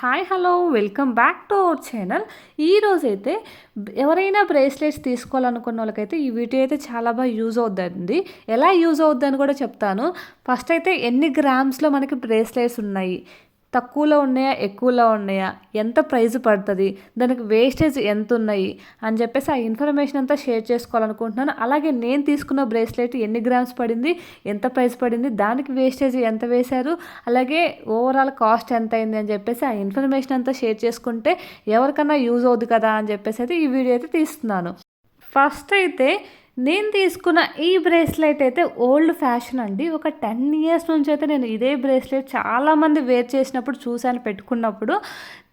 Hi hello welcome back to our channel ఈరోజైతే ఎవరైనా bracelets తీసుకోవాలనుకున్న వాళ్ళకైతే ఈ వీడియో అయితే చాలా బాగా యూజ్ అవుద్దండి. ఎలా యూజ్ అవుద్దని కూడా చెప్తాను. ఫస్ట్ అయితే ఎన్ని గ్రామ్స్లో మనకి బ్రేస్లెట్స్ ఉన్నాయి? తక్కువలో ఉన్నాయా ఎక్కువలో ఉన్నాయా? ఎంత ప్రైస్ పడుతుంది? దానికి వేస్టేజ్ ఎంత ఉన్నాయి అని చెప్పేసి ఆ ఇన్ఫర్మేషన్ అంతా షేర్ చేసుకోవాలనుకుంటున్నాను. అలాగే నేను తీసుకున్న బ్రేస్లెట్ ఎన్ని గ్రామ్స్ పడింది ఎంత ప్రైస్ పడింది దానికి వేస్టేజ్ ఎంత వేశారు అలాగే ఓవరాల్ కాస్ట్ ఎంత అయింది అని చెప్పేసి ఆ ఇన్ఫర్మేషన్ అంతా షేర్ చేసుకుంటే ఎవరికన్నా యూజ్ అవుద్ది కదా అని చెప్పేసి అయితే ఈ వీడియో అయితే తీస్తున్నాను. ఫస్ట్ అయితే నేను తీసుకున్న ఈ బ్రేస్లెట్ అయితే ఓల్డ్ ఫ్యాషన్ అండి. ఒక టెన్ ఇయర్స్ నుంచి అయితే నేను ఇదే బ్రేస్లెట్ చాలామంది వేర్ చేసినప్పుడు చూశాను పెట్టుకున్నప్పుడు.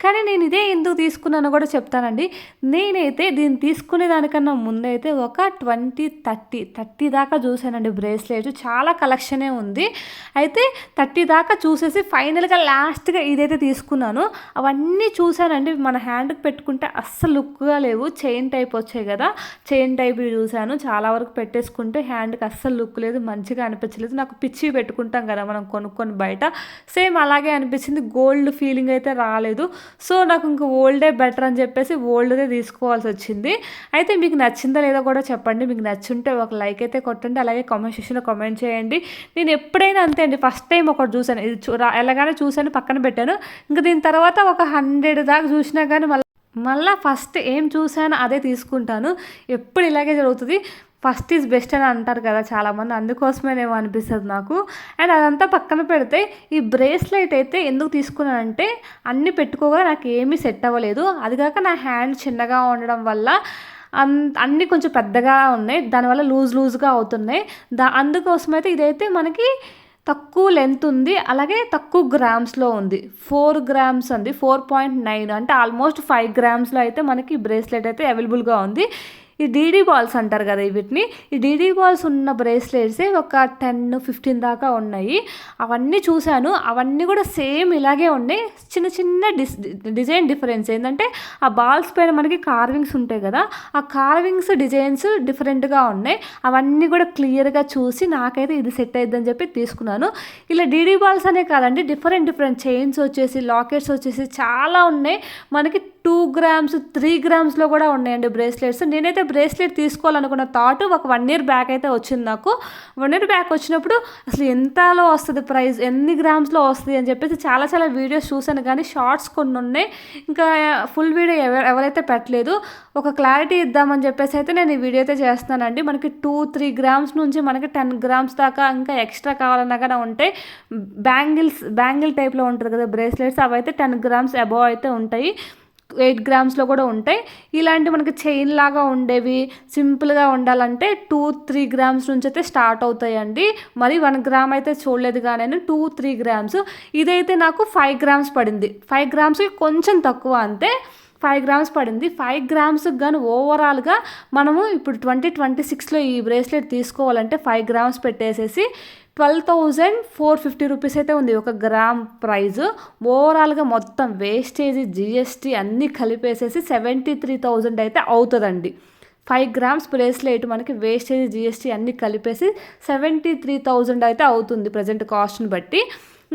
కానీ నేను ఇదే ఎందుకు తీసుకున్నానో కూడా చెప్తానండి. నేనైతే దీన్ని తీసుకునే దానికన్నా ముందైతే ఒక ట్వంటీ థర్టీ థర్టీ దాకా చూశానండి బ్రేస్లెట్. చాలా కలెక్షనే ఉంది. అయితే థర్టీ దాకా చూసేసి ఫైనల్గా లాస్ట్గా ఇదైతే తీసుకున్నాను. అవన్నీ చూశానండి మన హ్యాండ్కి పెట్టుకుంటే అస్సలు లుక్గా లేవు. చైన్ టైప్ వచ్చాయి కదా. చైన్ టైప్ చూశాను చాలా వరకు పెట్టేసుకుంటే హ్యాండ్కి అస్సలు లుక్ లేదు మంచిగా అనిపించలేదు. నాకు పిచ్చి పెట్టుకుంటాం కదా మనం కొనుక్కొని బయట. సేమ్ అలాగే అనిపించింది. గోల్డ్ ఫీలింగ్ అయితే రాలేదు. సో నాకు ఇంక ఓల్డే బెటర్ అని చెప్పేసి ఓల్డ్దే తీసుకోవాల్సి వచ్చింది. అయితే మీకు నచ్చిందా లేదో కూడా చెప్పండి. మీకు నచ్చుంటే ఒక లైక్ అయితే కొట్టండి. అలాగే కామెంట్ సెక్షన్లో కామెంట్ చేయండి. నేను ఎప్పుడైనా అంతే అండి. ఫస్ట్ టైం ఒకటి చూసాను ఇది చూ ఎలాగానే చూసాను పక్కన పెట్టాను. ఇంకా దీని తర్వాత ఒక హండ్రెడ్ దాకా చూసినా కానీ మళ్ళీ మళ్ళీ ఫస్ట్ ఏం చూసానో అదే తీసుకుంటాను. ఎప్పుడు ఇలాగే జరుగుతుంది. ఫస్ట్ ఈజ్ బెస్ట్ అని అంటారు కదా చాలామంది. అందుకోసమేనేమో అనిపిస్తుంది నాకు. అండ్ అదంతా పక్కన పెడితే ఈ బ్రేస్లెట్ అయితే ఎందుకు తీసుకున్నానంటే అన్నీ పెట్టుకోగా నాకు ఏమీ సెట్ అవ్వలేదు. అది కాక నా హ్యాండ్ చిన్నగా ఉండడం వల్ల అన్ అన్నీ కొంచెం పెద్దగా ఉన్నాయి. దానివల్ల లూజ్ లూజ్గా అవుతున్నాయి. దా అందుకోసమైతే ఇదైతే మనకి తక్కువ లెంత్ ఉంది అలాగే తక్కువ గ్రామ్స్లో ఉంది. ఫోర్ గ్రామ్స్ అండి ఫోర్ పాయింట్ నైన్ అంటే ఆల్మోస్ట్ ఫైవ్ గ్రామ్స్లో అయితే మనకి బ్రేస్లెట్ అయితే అవైలబుల్గా ఉంది. ఈ డీడీ బాల్స్ అంటారు కదా వీటిని. ఈ డీడీ బాల్స్ ఉన్న బ్రేస్లెట్సే ఒక టెన్ ఫిఫ్టీన్ దాకా ఉన్నాయి. అవన్నీ చూశాను. అవన్నీ కూడా సేమ్ ఇలాగే ఉన్నాయి. చిన్న చిన్న డిస్ డిజైన్ డిఫరెన్స్ ఏంటంటే ఆ బాల్స్ పైన మనకి కార్వింగ్స్ ఉంటాయి కదా. ఆ కార్వింగ్స్ డిజైన్స్ డిఫరెంట్గా ఉన్నాయి. అవన్నీ కూడా క్లియర్గా చూసి నాకైతే ఇది సెట్ అయిద్దని చెప్పి తీసుకున్నాను. ఇలా డీడీ బాల్స్ అనే కాదండి డిఫరెంట్ డిఫరెంట్ చైన్స్ వచ్చేసి లాకెట్స్ వచ్చేసి చాలా ఉన్నాయి. మనకి టూ గ్రామ్స్ త్రీ గ్రామ్స్లో కూడా ఉన్నాయండి బ్రేస్లెట్స్. నేనైతే బ్రేస్లెట్ తీసుకోవాలనుకున్న థాట్ ఒక వన్ ఇయర్ బ్యాక్ అయితే వచ్చింది నాకు. వన్ ఇయర్ బ్యాక్ వచ్చినప్పుడు అసలు ఎంతలో వస్తుంది ప్రైస్ ఎన్ని గ్రామ్స్లో వస్తుంది అని చెప్పేసి చాలా చాలా వీడియోస్ చూశాను. కానీ షార్ట్స్ కొన్ని ఉన్నాయి. ఇంకా ఫుల్ వీడియో ఎవరైతే పెట్టలేదు ఒక క్లారిటీ ఇద్దామని చెప్పేసి అయితే నేను ఈ వీడియో అయితే చేస్తున్నానండి. మనకి టూ త్రీ గ్రామ్స్ నుంచి మనకి టెన్ గ్రామ్స్ దాకా ఇంకా ఎక్స్ట్రా కావాలన్నా కానీ ఉంటాయి. బ్యాంగిల్స్ బ్యాంగిల్ టైప్లో ఉంటుంది కదా బ్రేస్లెట్స్ అవి అయితే టెన్ గ్రామ్స్ అబవ్ అయితే ఉంటాయి. ఎయిట్ గ్రామ్స్లో కూడా ఉంటాయి. ఇలాంటి మనకి చైన్ లాగా ఉండేవి సింపుల్గా ఉండాలంటే టూ త్రీ గ్రామ్స్ నుంచి అయితే స్టార్ట్ అవుతాయండి. మరి వన్ గ్రామ్ అయితే చూడలేదు కానీ టూ త్రీ గ్రామ్స్. ఇదైతే నాకు ఫైవ్ గ్రామ్స్ పడింది. ఫైవ్ గ్రామ్స్కి కొంచెం తక్కువ అంతే. ఫైవ్ గ్రామ్స్ పడింది. ఫైవ్ గ్రామ్స్కి కానీ ఓవరాల్గా మనము ఇప్పుడు ట్వంటీ ట్వంటీ సిక్స్లో ఈ బ్రేస్లెట్ తీసుకోవాలంటే ఫైవ్ గ్రామ్స్ పెట్టేసేసి twelve thousand four fifty rupees అయితే ఉంది. ఒక గ్రామ్ ప్రైజ్. ఓవరాల్గా మొత్తం వేస్టేజ్ జిఎస్టీ అన్నీ కలిపేసేసి సెవెంటీ త్రీ థౌజండ్ అయితే అవుతుందండి. ఫైవ్ గ్రామ్స్ బ్రేస్లెట్ మనకి వేస్టేజ్ జిఎస్టీ అన్నీ కలిపేసి సెవెంటీ త్రీ థౌజండ్ అయితే అవుతుంది ప్రజెంట్ కాస్ట్ని బట్టి.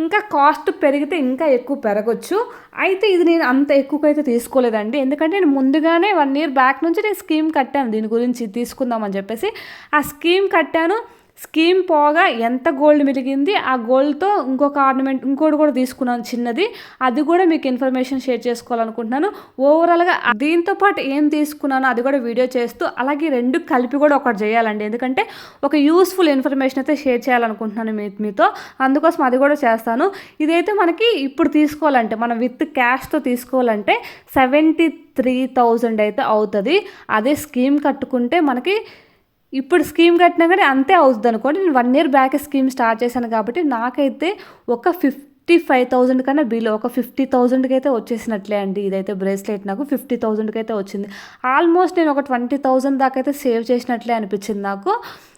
ఇంకా కాస్ట్ పెరిగితే ఇంకా ఎక్కువ పెరగచ్చు. అయితే ఇది నేను అంత ఎక్కువకైతే తీసుకోలేదండి. ఎందుకంటే నేను ముందుగానే వన్ ఇయర్ బ్యాక్ నుంచి నేను స్కీమ్ కట్టాను దీని గురించి తీసుకుందామని చెప్పేసి. ఆ స్కీమ్ కట్టాను. స్కీమ్ పోగా ఎంత గోల్డ్ మిలిగింది ఆ గోల్డ్తో ఇంకొక ఆర్నమెంట్ ఇంకోటి కూడా తీసుకున్నాను చిన్నది. అది కూడా మీకు ఇన్ఫర్మేషన్ షేర్ చేసుకోవాలనుకుంటున్నాను. ఓవరాల్గా దీంతో పాటు ఏం తీసుకున్నానో అది కూడా వీడియో చేస్తూ అలాగే రెండు కలిపి కూడా ఒకటి చేయాలండి. ఎందుకంటే ఒక యూస్ఫుల్ ఇన్ఫర్మేషన్ అయితే షేర్ చేయాలనుకుంటున్నాను మీ మీతో. అందుకోసం అది కూడా చేస్తాను. ఇదైతే మనకి ఇప్పుడు తీసుకోవాలంటే మనం విత్ క్యాష్తో తీసుకోవాలంటే సెవెంటీ త్రీ థౌజండ్ అయితే అవుతుంది. అదే స్కీమ్ కట్టుకుంటే మనకి ఇప్పుడు స్కీమ్ కట్టినా కానీ అంతే అవుతుంది అనుకోండి. నేను one year back scheme start చేశాను కాబట్టి నాకైతే ఒక ఫిఫ్టీ ఫైవ్ థౌజండ్ కన్నా బిలో ఒక ఫిఫ్టీ థౌజండ్కి అయితే వచ్చేసినట్లే అండి. ఇదైతే బ్రేస్లెట్ నాకు ఫిఫ్టీ థౌజండ్కి అయితే వచ్చింది. ఆల్మోస్ట్ నేను ఒక ట్వంటీ థౌజండ్ దాకా అయితే సేవ్ చేసినట్లే అనిపించింది నాకు.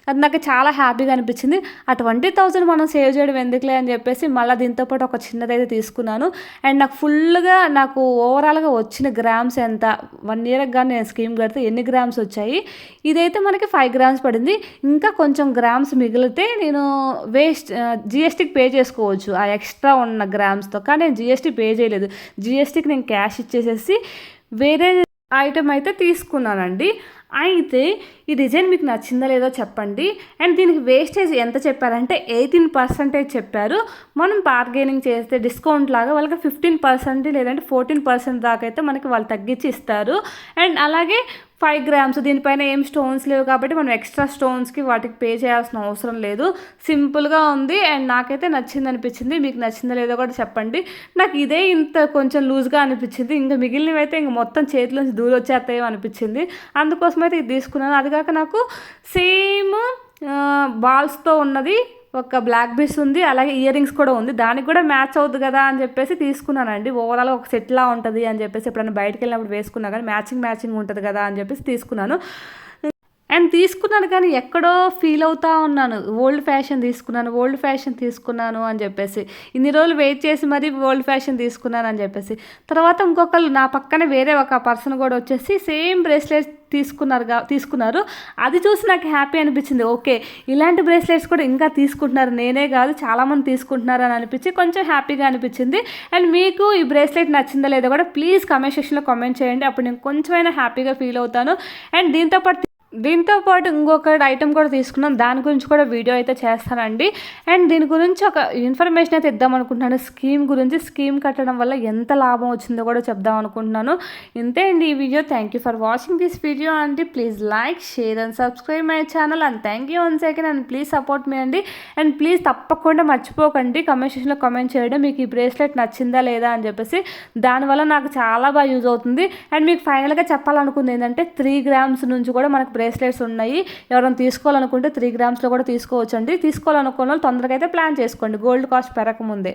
అది నాకు చాలా హ్యాపీగా అనిపించింది. ఆ ట్వంటీ థౌజండ్ మనం సేవ్ చేయడం ఎందుకులే అని చెప్పేసి మళ్ళీ దీంతో పాటు ఒక చిన్నదైతే తీసుకున్నాను. అండ్ నాకు ఫుల్గా నాకు ఓవరాల్గా వచ్చిన గ్రామ్స్ ఎంత? వన్ ఇయర్కి కానీ నేను స్కీమ్ కడితే ఎన్ని గ్రామ్స్ వచ్చాయి? ఇదైతే మనకి ఫైవ్ గ్రామ్స్ పడింది. ఇంకా కొంచెం గ్రామ్స్ మిగిలితే నేను వేస్ట్ జిఎస్టీకి పే చేసుకోవచ్చు. ఆ ఎక్స్ట్రా ఉన్న గ్రామ్స్తో. కానీ నేను జిఎస్టీ పే చేయలేదు. జిఎస్టీకి నేను క్యాష్ ఇచ్చేసేసి వేరే ఐటెం అయితే తీసుకున్నానండి. అయితే ఈ డిజైన్ మీకు నచ్చిందో లేదో చెప్పండి. అండ్ దీనికి వేస్టేజ్ ఎంత చెప్పారంటే ఎయిటీన్ పర్సెంటేజ్ చెప్పారు. మనం బార్గెనింగ్ చేస్తే డిస్కౌంట్ లాగా వాళ్ళకి ఫిఫ్టీన్ పర్సెంట్ లేదంటే ఫోర్టీన్ పర్సెంట్ దాకా అయితే మనకి వాళ్ళు తగ్గించి ఇస్తారు. అండ్ అలాగే ఫైవ్ గ్రామ్స్ దీనిపైన ఏం స్టోన్స్ లేవు కాబట్టి మనం ఎక్స్ట్రా స్టోన్స్కి వాటికి పే చేయాల్సిన అవసరం లేదు. సింపుల్గా ఉంది. అండ్ నాకైతే నచ్చింది అనిపించింది. మీకు నచ్చిందో లేదో కూడా చెప్పండి. నాకు ఇదే ఇంత కొంచెం లూజ్గా అనిపించింది. ఇంకా మిగిలినవి అయితే ఇంక మొత్తం చేతిలోంచి దూరం వచ్చేస్తాయో అనిపించింది. అందుకోసం అయితే ఇది తీసుకున్నాను. అది కాక నాకు సేమ్ బాల్స్తో ఉన్నది ఒక బ్లాక్ బీస్ ఉంది అలాగే ఇయర్ రింగ్స్ కూడా ఉంది. దానికి కూడా మ్యాచ్ అవుతుంది కదా అని చెప్పేసి తీసుకున్నానండి. ఓవరాల్ ఒక సెట్లా ఉంటుంది అని చెప్పేసి ఎప్పుడైనా బయటకు వెళ్ళినప్పుడు వేసుకున్నా కానీ మ్యాచింగ్ మ్యాచింగ్ ఉంటుంది కదా అని చెప్పేసి తీసుకున్నాను. అండ్ తీసుకున్నాను కానీ ఎక్కడో ఫీల్ అవుతా ఉన్నాను. ఓల్డ్ ఫ్యాషన్ తీసుకున్నాను ఓల్డ్ ఫ్యాషన్ తీసుకున్నాను అని చెప్పేసి. ఇన్ని రోజులు వెయిట్ చేసి మరీ ఓల్డ్ ఫ్యాషన్ తీసుకున్నాను అని చెప్పేసి. తర్వాత ఇంకొకరు నా పక్కన వేరే ఒక పర్సన్ కూడా వచ్చేసి సేమ్ బ్రేస్లెట్ తీసుకున్నారు తీసుకున్నారు. అది చూసి నాకు హ్యాపీ అనిపించింది. ఓకే ఇలాంటి బ్రేస్లెట్స్ కూడా ఇంకా తీసుకుంటున్నారు. నేనే కాదు చాలామంది తీసుకుంటున్నారు అని అనిపించి కొంచెం హ్యాపీగా అనిపించింది. అండ్ మీకు ఈ బ్రేస్లెట్ నచ్చిందా లేదో కూడా ప్లీజ్ కమెంట్ సెక్షన్లో కామెంట్ చేయండి. అప్పుడు నేను కొంచెమైనా హ్యాపీగా ఫీల్ అవుతాను. అండ్ దీంతోపాటు దీంతో పాటు ఇంకొక ఐటెం కూడా తీసుకున్నాం. దాని గురించి కూడా వీడియో అయితే చేస్తానండి. అండ్ దీని గురించి ఒక ఇన్ఫర్మేషన్ అయితే ఇద్దాం అనుకుంటున్నాను. స్కీమ్ గురించి స్కీమ్ కట్టడం వల్ల ఎంత లాభం వచ్చిందో కూడా చెప్దాం అనుకుంటున్నాను. ఇంతే అండి ఈ video. Thank you for watching this video అండి. Please like share and subscribe my channel and thank you one second and please support మీ అండి. అండ్ ప్లీజ్ తప్పకుండా మర్చిపోకండి. కమెంట్ సెక్షన్లో కమెంట్ చేయడం మీకు ఈ బ్రేస్లెట్ నచ్చిందా లేదా అని చెప్పేసి. దానివల్ల నాకు చాలా బాగా యూజ్ అవుతుంది. అండ్ మీకు ఫైనల్గా చెప్పాలనుకుంది ఏంటంటే త్రీ గ్రామ్స్ నుంచి కూడా మనకు బ్రేస్లెట్స్ ఉన్నాయి. ఎవరైనా తీసుకోవాలనుకుంటే త్రీ గ్రామ్స్లో కూడా తీసుకోవచ్చండి. తీసుకోవాలనుకున్న వాళ్ళు తొందరగా అయితే ప్లాన్ చేసుకోండి. Gold cost పెరగకముందే.